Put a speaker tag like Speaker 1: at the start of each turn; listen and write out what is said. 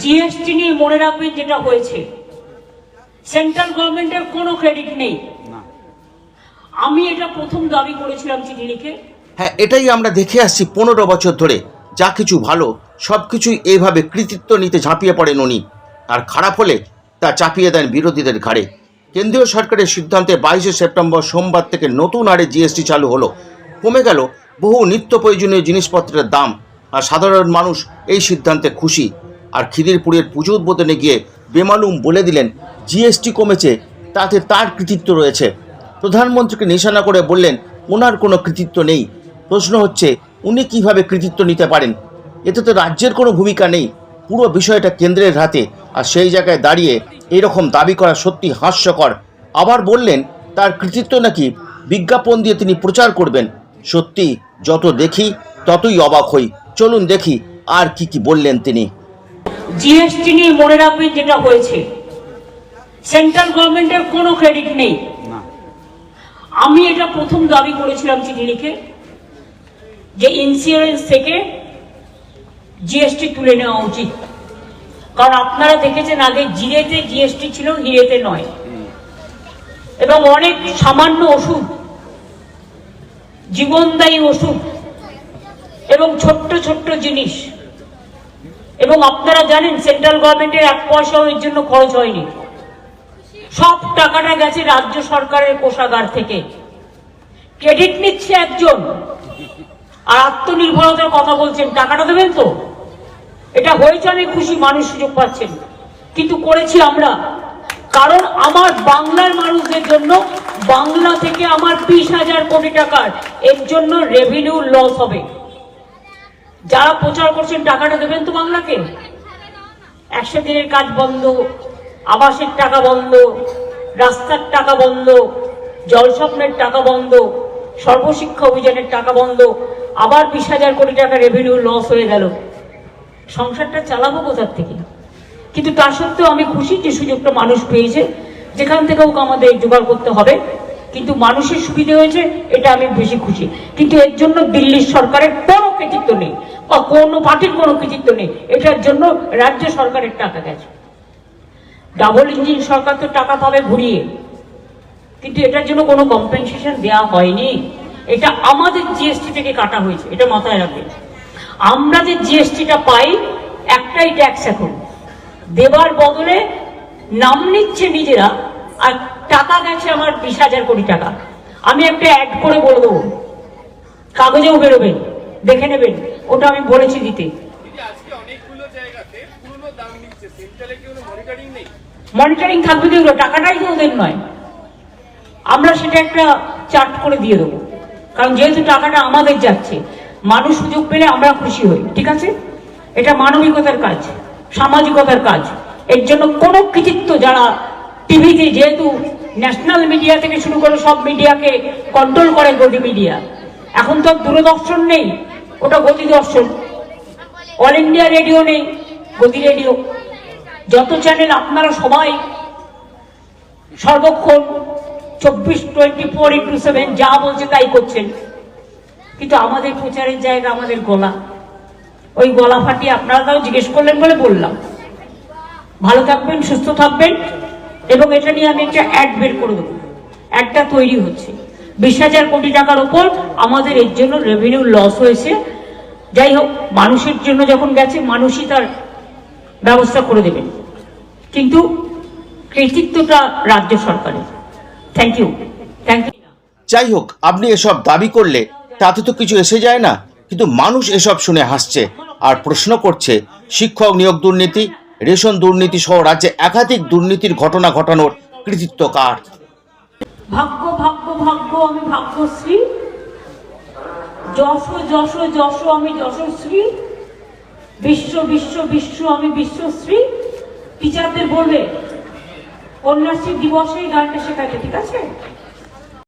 Speaker 1: GST নিয়ে মনে রাখবেন যেটা হয়েছে। সেন্ট্রাল গভর্নমেন্টের কোনো ক্রেডিট নেই। আমি এটা প্রথম দাবি করেছিলাম চিঠি লিখে।
Speaker 2: হ্যাঁ এটাই আমরা দেখে আসছি পনেরো বছর ধরে। যা কিছু ভালো সব কিছুই এইভাবে কৃতিত্ব নিতে ঝাঁপিয়ে পড়েন উনি। আর খারাপ হলে তা চাপিয়ে দেন বিরোধীদের ঘাড়ে। কেন্দ্রীয় সরকারের সিদ্ধান্তে বাইশে সেপ্টেম্বর সোমবার থেকে নতুন হারে জিএসটি চালু হলো। কমে গেল বহু নিত্য প্রয়োজনীয় জিনিসপত্রের দাম। আর সাধারণ মানুষ এই সিদ্ধান্তে খুশি। আর খিদিরপুরের পুজো উদ্বোধনে গিয়ে বেমালুম বলে দিলেন, জিএসটি কমেছে, তাতে তার কৃতিত্ব রয়েছে। প্রধানমন্ত্রীকে নিশানা করে বললেন, ওনার কোনো কৃতিত্ব নেই। প্রশ্ন হচ্ছে, উনি কীভাবে কৃতিত্ব নিতে পারেন? এতে তো রাজ্যের কোনো ভূমিকা নেই। পুরো বিষয়টা কেন্দ্রের হাতে, আর সেই জায়গায় দাঁড়িয়ে এরকম দাবি করা সত্যি হাস্যকর। আবার বললেন, তার কৃতিত্ব নাকি বিজ্ঞাপন দিয়ে তিনি প্রচার করবেন। সত্যি, যত দেখি, ততই অবাক হই। চলুন দেখি, আর কি কি বললেন তিনি।
Speaker 1: জিএসটি নিয়ে মনে রাখবেন যেটা হয়েছে। সেন্ট্রাল গভর্নমেন্টের কোনো ক্রেডিট নেই। আমি এটা প্রথম দাবি করেছিলাম চিঠি লিখে যে ইন্স্যুরেন্স থেকে জিএসটি তুলে নেওয়া উচিত। কারণ আপনারা দেখেছেন আগে জিরেতে জিএসটি ছিল হিরেতে নয়। এবং অনেক সামান্য ওষুধ জীবনদায়ী ওষুধ এবং ছোট্ট ছোট্ট জিনিস এবং আপনারা জানেন সেন্ট্রাল গভর্নমেন্টের এক পয়সাও এর জন্য খরচ হয়নি। সব টাকাটা গেছে রাজ্য সরকারের কোষাগার থেকে। ক্রেডিট নিচ্ছে একজন। আর আত্মনির্ভরতার কথা বলছেন, টাকাটা দেবেন তো? এটা হয়েছে আমি খুশি, মানুষ সুযোগ পাচ্ছেন। কিন্তু করেছি আমরা। কারণ আমার বাংলার মানুষদের জন্য বাংলা থেকে আমার বিশ হাজার কোটি টাকার এর জন্য রেভিনিউ লস হবে। যারা প্রচার করছেন, টাকাটা দেবেন তো বাংলাকে? একশো দিনের কাজ বন্ধ আবাসের টাকা বন্ধ, রাস্তার টাকা বন্ধ, জলস্বপ্নের টাকা বন্ধ, সর্বশিক্ষা অভিযানের টাকা বন্ধ, আবার বিশ হাজার কোটি টাকা রেভিনিউ লস হয়ে গেল। সংসারটা চালাবো কোথার থেকে? কিন্তু তা সত্ত্বেও আমি খুশি যে সুযোগটা মানুষ পেয়েছে, যেখান থেকে আমাদের জোগাড় করতে হবে। কিন্তু মানুষের সুবিধে হয়েছে, এটা আমি বেশি খুশি। কিন্তু এর জন্য দিল্লির সরকারের কোনো কৃতিত্ব নেই। বা কোনো পার্টির কোনো কৃতিত্ব নেই। এটার জন্য রাজ্য সরকারের টাকা গেছে। ডাবল ইঞ্জিন সরকার তো টাকা পাবে ঘুরিয়ে। কিন্তু এটার জন্য কোনো কম্পেনসেশন দেওয়া হয়নি। এটা আমাদের জিএসটি থেকে কাটা হয়েছে, এটা মাথায় রাখবেন। আমরা যে জিএসটিটা পাই, একটাই ট্যাক্স এখন। দেবার বদলে নাম নিচ্ছে নিজেরা, আর টাকা গেছে আমার বিশ হাজার কোটি টাকা। আমি একটা অ্যাড করে বলে দেবো। কাগজেও বেরোবেন দেখে নেবেন। ওটা আমি বলেছি দিতে।
Speaker 3: মনিটরিং
Speaker 1: থাকবে যেগুলো টাকাটাই তো ওদের নয়। আমরা সেটা একটা চার্ট করে দিয়ে দেবো। কারণ যেহেতু টাকাটা আমাদের যাচ্ছে মানুষ সুযোগ পেলে আমরা খুশি হই ঠিক আছে? এটা মানবিকতার কাজ সামাজিকতার কাজ। এর জন্য কোনো কৃতিত্ব যারা টিভিতে যেহেতু ন্যাশনাল মিডিয়া থেকে শুরু করে সব মিডিয়াকে কন্ট্রোল করে গতি মিডিয়া এখন তো দূরদর্শন নেই। ওটা গতি দর্শন অল ইন্ডিয়া রেডিও নেই, গতি রেডিও যত চ্যানেল আপনারা সবাই সর্বক্ষণ চব্বিশ টোয়েন্টি ফোর ইন্টু সেভেন যা বলছে তাই করছেন। কিন্তু আমাদের প্রচারের জায়গা আমাদের গলা। ওই গলা ফাটিয়ে আপনারা তাও জিজ্ঞেস করলেন বলে বললাম। ভালো থাকবেন, সুস্থ থাকবেন এবং এটা নিয়ে আমি একটা অ্যাড বের করে দেবো। অ্যাডটা তৈরি হচ্ছে। বিশ হাজার কোটি টাকার উপর আমাদের এর জন্য রেভিনিউ লস হয়েছে। যাই হোক মানুষের জন্য যখন গেছে মানুষই তার ব্যবস্থা করে দেবেন কিন্তু কৃতিত্বটা রাজ্য সরকারের। থ্যাংক ইউ থ্যাংক ইউ
Speaker 2: যাই হোক আপনি এসব দাবি করলে তাতে তো কিছু এসে যায় না কিন্তু মানুষ এসব শুনে হাসছে আর প্রশ্ন করছে শিক্ষক নিয়োগ দুর্নীতি রেশন দুর্নীতি সহ রাজ্যে একাধিক দুর্নীতির ঘটনা ঘটানোর কৃতিত্ব কার?
Speaker 1: ভাগ্য ভাগ্য ভাগ্য আমি ভাগ্যশ্রী। যশ যশ যশ আমি যশশ্রী বিশ্ব বিশ্ব বিশ্ব আমি বিশ্বশ্রী টিচারদের বলবে, কন্যাশ্রী দিবসে এই গানটা শেখাতে ঠিক আছে?